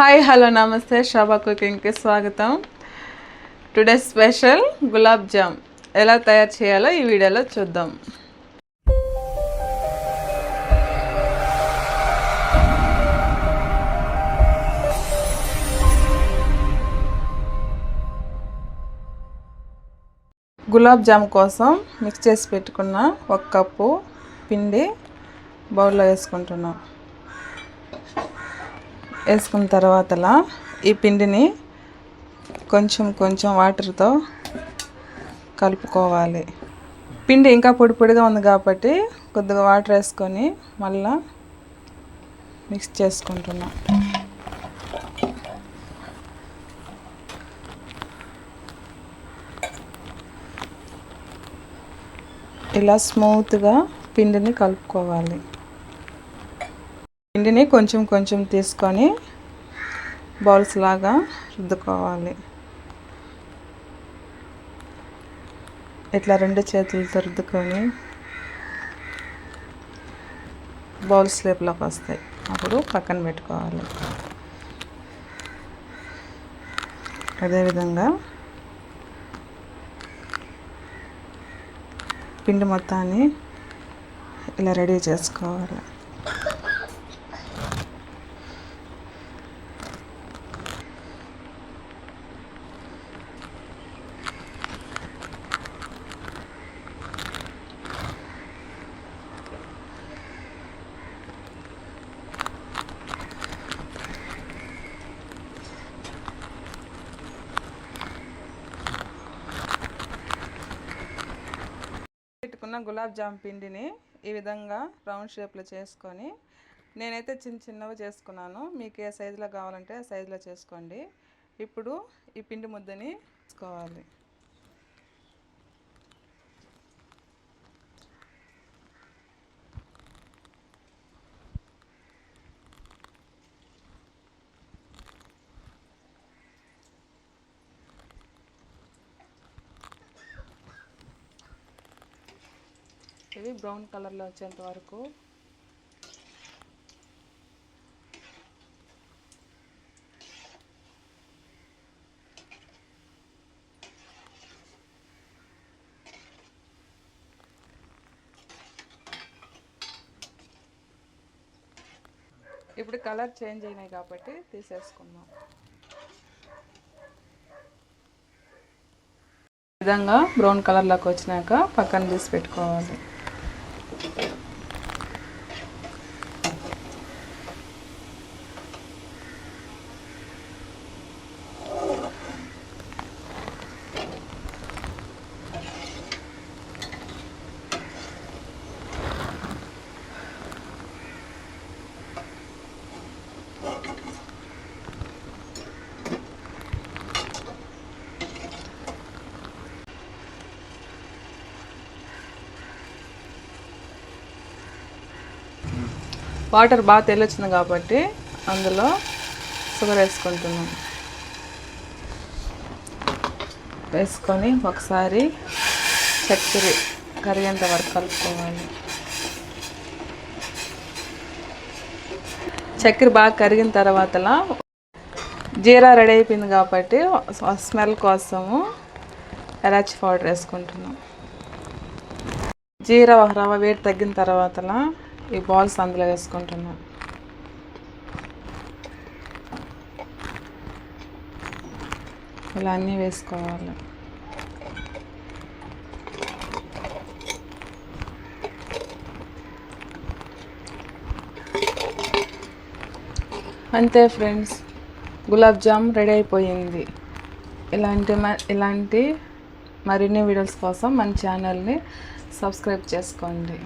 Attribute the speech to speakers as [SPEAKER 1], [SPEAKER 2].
[SPEAKER 1] Hi hello నమస్తే. శోభా కుకింగ్కి స్వాగతం. Today special gulab jam. ఎలా తయారు చేయాలో ఈ వీడియోలో చూద్దాం. గులాబ్ జామ్ కోసం మిక్స్ చేసి పెట్టుకున్న ఒక కప్పు పిండి బౌల్లో వేసుకుంటున్నాం. వేసుకున్న తర్వాతలా ఈ పిండిని కొంచెం కొంచెం వాటర్తో కలుపుకోవాలి. పిండి ఇంకా పొడి పొడిగా ఉంది కాబట్టి కొద్దిగా వాటర్ వేసుకొని మళ్ళా మిక్స్ చేసుకుంటున్నాం. ఇలా స్మూత్గా పిండిని కలుపుకోవాలి. పిండిని కొంచెం కొంచెం తీసుకొని బౌల్స్ లాగా రుద్దుకోవాలి. ఇట్లా రెండు చేతులతో రుద్దుకొని బౌల్స్ లేపులోకి వస్తాయి. అప్పుడు పక్కన పెట్టుకోవాలి. అదేవిధంగా పిండి మొత్తాన్ని ఇలా రెడీ చేసుకోవాలి. ఉన్న గులాబ్ జామ్ పిండిని ఈ విధంగా రౌండ్ షేప్లో చేసుకొని నేనైతే చిన్న చిన్నవి చేసుకున్నాను. మీకు ఏ సైజులో కావాలంటే ఆ సైజులో చేసుకోండి. ఇప్పుడు ఈ పిండి ముద్దని తీసుకోవాలి. ఇవి బ్రౌన్ కలర్లో వచ్చేంత వరకు. ఇప్పుడు కలర్ చేంజ్ అయినాయి కాబట్టి తీసేసుకుందాం. విధంగా బ్రౌన్ కలర్లోకి వచ్చినాక పక్కన తీసి పెట్టుకోవాలి. వాటర్ బాగా తెల్లొచ్చింది కాబట్టి అందులో షుగర్ వేసుకుంటున్నాం. వేసుకొని ఒకసారి చక్కెర కరిగేంత వరకు కలుపుకోవాలి. చక్కెర బాగా కరిగిన తర్వాతలా జీరా రెడీ అయిపోయింది కాబట్టి స్మెల్ కోసము ఎలాచి పౌడర్ వేసుకుంటున్నాం. జీరా రవ్వ వేడి తగ్గిన తర్వాతలా ఈ బాల్స్ అందులో వేసుకుంటున్నా. ఇలా అన్నీ వేసుకోవాలి. అంతే ఫ్రెండ్స్ గులాబ్ జామ్ రెడీ అయిపోయింది. ఇలాంటి మ- ఇలాంటి మరిన్ని వీడియోస్ కోసం మన ఛానల్ని సబ్స్క్రైబ్ చేసుకోండి.